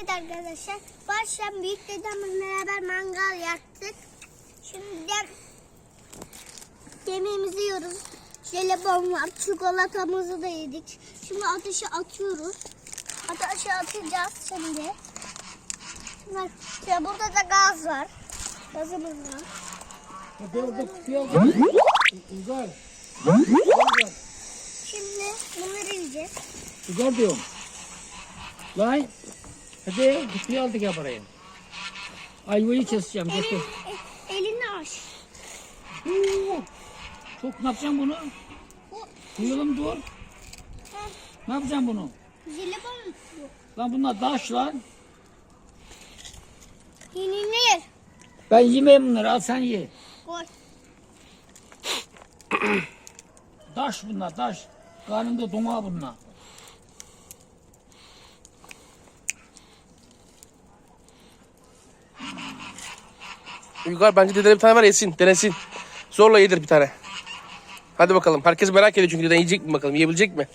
Evet arkadaşlar. Baştan büyük dedemle beraber mangal yaktık. Şimdi yemeğimizi yiyoruz. Jelibon var. Çikolatamızı da yedik. Şimdi ateşe atıyoruz. Ateşe atacağız şimdi. Bak, burada da gaz var. Gazımız var. Hadi orada. Şimdi bunları yiyeceğiz. Uzar diyorum. Lan. Hadi kutuyu aldık ya buraya. Ayvayı keseceğim. Elin, Getir. e- elini aç. Oo, Çok ne yapacağım bunu? Bu Duyalım dur. Ne yapacağım bunu? jelibon bu. Lan bunlar taş lan. Yenilir. Ben yemeyeyim bunları al sen ye. Koy. Taş bunlar taş. Karnında domağı bunlar. Uygar bence dedene bir tane ver yesin, denesin. Zorla yedir bir tane. Hadi bakalım. Herkes merak ediyor çünkü deden yiyecek mi bakalım, yiyebilecek mi?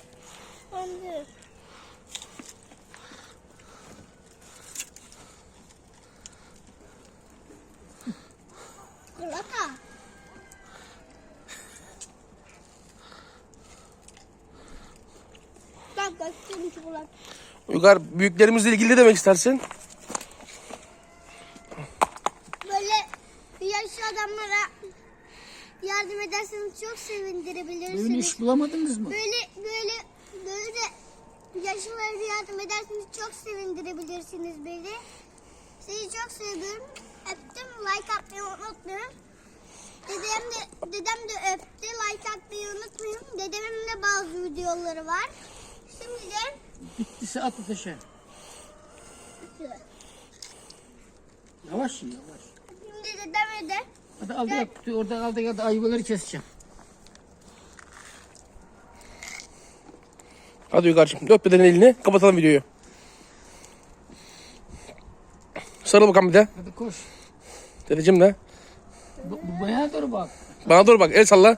Çikolata. Bak bak şimdi çikolata. Uygar büyüklerimizle ilgili ne demek istersin? Böyle adamlara yardım ederseniz çok sevindirebilirsiniz. Böyle iş bulamadınız mı? Böyle böyle böyle yaşlılara yardım ederseniz çok sevindirebilirsiniz beni. Sizi çok seviyorum. Öptüm. Like atmayı unutmayın. Dedem de, dedem de öptü. Like atmayı unutmayın. Dedemin de bazı videoları var. Şimdi de Bittiyse at ateşe. Yavaş yavaş. şimdi dedeme de Hadi al da kutuyu orada al da ya da ayvaları keseceğim. Hadi Uygar'cığım öp dedenin elini, kapatalım videoyu. Sarıl bakalım bir de. Hadi koş. Dedeciğim de. Bu, bu bayağı dur bak. Bana doğru bak, el salla.